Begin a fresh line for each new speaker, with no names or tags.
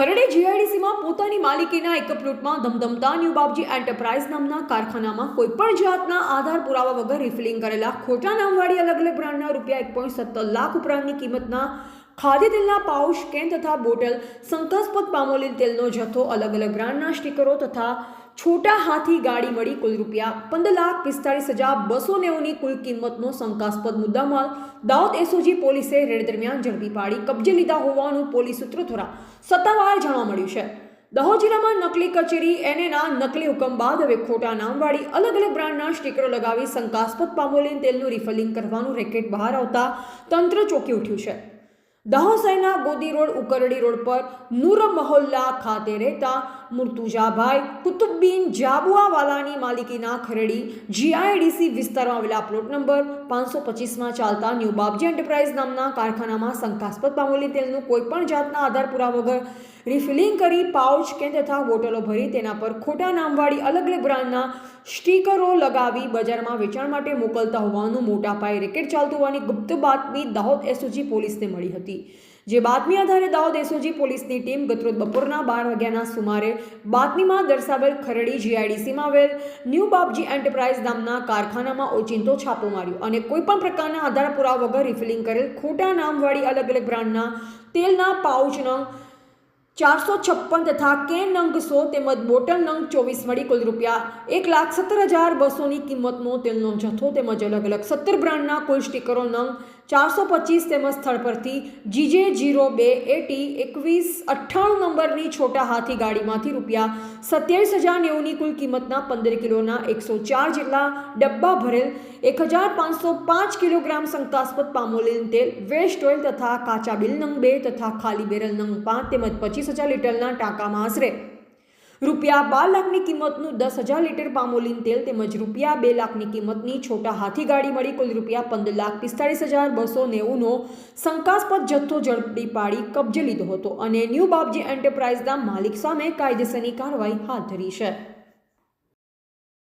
ખરડે જીઆઈડીસીમાં પોતાની માલિકીના એક પ્લોટમાં ધમધમતા ન્યુ બાપજી એન્ટરપ્રાઇઝ નામના કારખાનામાં કોઈપણ જાતના આધાર પુરાવા વગર રિફિલિંગ કરેલા ખોટા નામવાળી અલગ અલગ બ્રાન્ડના રૂપિયા એક પોઈન્ટ સત્તર લાખ ઉપરાંતની કિંમતના ખાદ્ય તેલના પાઉચ, કેન તથા બોટલ, શંકાસ્પદ પામોલીન તેલનો જથ્થો અલગ અલગ બ્રાન્ડના સ્ટીકરો તથા છોટા હાથી ગાડી મળી કુલ રૂપિયા પંદર લાખ પિસ્તાળીસ હજાર બસો નેવુંની કુલ કિંમતનો શંકાસ્પદ મુદ્દામાલ. દાઉદ એસઓજી પોલીસે રેડ દરમિયાન ઝડપી પાડી કબજે લીધા હોવાનું પોલીસ સૂત્રો દ્વારા સત્તાવાર જાણવા મળ્યું છે. દાહોદ જિલ્લામાં નકલી કચેરી એનેના નકલી હુકમ બાદ હવે ખોટા નામવાળી અલગ અલગ બ્રાન્ડના સ્ટીકરો લગાવી શંકાસ્પદ પામોલીન તેલનું રિફલિંગ કરવાનું રેકેટ બહાર આવતા તંત્ર ચોંકી ઉઠ્યું છે. શહેરના ગોદી રોડ, ઉકરડી રોડ પર નૂર મહોલ્લા ખાતે રહેતા મુર્તુજાભાઈ કુતુબબીન જાબુઆવાલાની માલિકીના ખરડી જીઆઈડીસી વિસ્તારમાં આવેલા પ્લોટ નંબર પાંચસો પચીસમાં ચાલતા ન્યૂ બાબજી એન્ટરપ્રાઇઝ નામના કારખાનામાં શંકાસ્પદ પામોલી તેલનું કોઈપણ જાતના આધાર પુરા વગર રિફિલિંગ કરી પાઉચ કે તથા બોટલો ભરી તેના પર ખોટા નામવાળી અલગ અલગ બ્રાન્ડના સ્ટીકરો લગાવી બજારમાં વેચાણ માટે મોકલતા હોવાનું મોટા પાયે રેકેટ ચાલતું હોવાની ગુપ્ત બાતમી દાહોદ એસઓજી પોલીસને મળી હતી. જે બાતમી આધારે દાવ એસઓજી પોલીસની ટીમ ગતરોજ બપોરના બાર વાગ્યાના સુમારે બાતમીમાં દર્શાવેલ ખરડી જીઆઈડીસીમાં આવેલ ન્યૂ બાપજી એન્ટરપ્રાઇઝ નામના કારખાનામાં ઓચિંતો છાપો માર્યો અને કોઈપણ પ્રકારના આધાર પુરાવા વગર રિફિલિંગ કરેલ ખોટા નામવાળી અલગ અલગ બ્રાન્ડના તેલના પાઉચનો ચારસો છપ્પન તથા કેન નંગ સો તેમજ બોટલ નંગ ચોવીસ મળી કુલ રૂપિયા એક લાખ સત્તર હજાર બસોની કિંમતનો તેલનો જથ્થો તેમજ અલગ અલગ સત્તર બ્રાન્ડના કુલ સ્ટીકરો નંગ ચારસો પચીસ તેમજ સ્થળ પરથી જીજે જીરો બે એટી એકવીસ અઠ્ઠાણું નંબરની છોટા હાથી ગાડીમાંથી રૂપિયા સત્યાવીસ હજાર નેવુંની કુલ કિંમતના પંદર કિલોના એકસો ચાર જેટલા ડબ્બા ભરેલ એક હજાર પાંચસો પાંચ કિલોગ્રામ શંકાસ્પદ પામોલીન તેલ, વેસ્ટ ઓઇલ તથા કાચા બિલ નંગ બે તથા ખાલી બેરલ નંગ પાંચ તેમજ પચીસ હજાર લીટરના ટાંકામાં આશરે રૂપિયા બાર લાખની કિંમતનું દસ હજાર લીટર પામોલીન તેલ તેમજ રૂપિયા બે લાખની કિંમતની છોટા હાથી ગાડી મળી. કુલ રૂપિયા પંદર લાખ પિસ્તાળીસ હજાર બસો નેવુંનો શંકાસ્પદ જથ્થો ઝડપી પાડી કબજે લીધો હતો અને ન્યૂ બાપજી એન્ટરપ્રાઇઝના માલિક સામે કાયદેસરની કાર્યવાહી હાથ ધરી છે.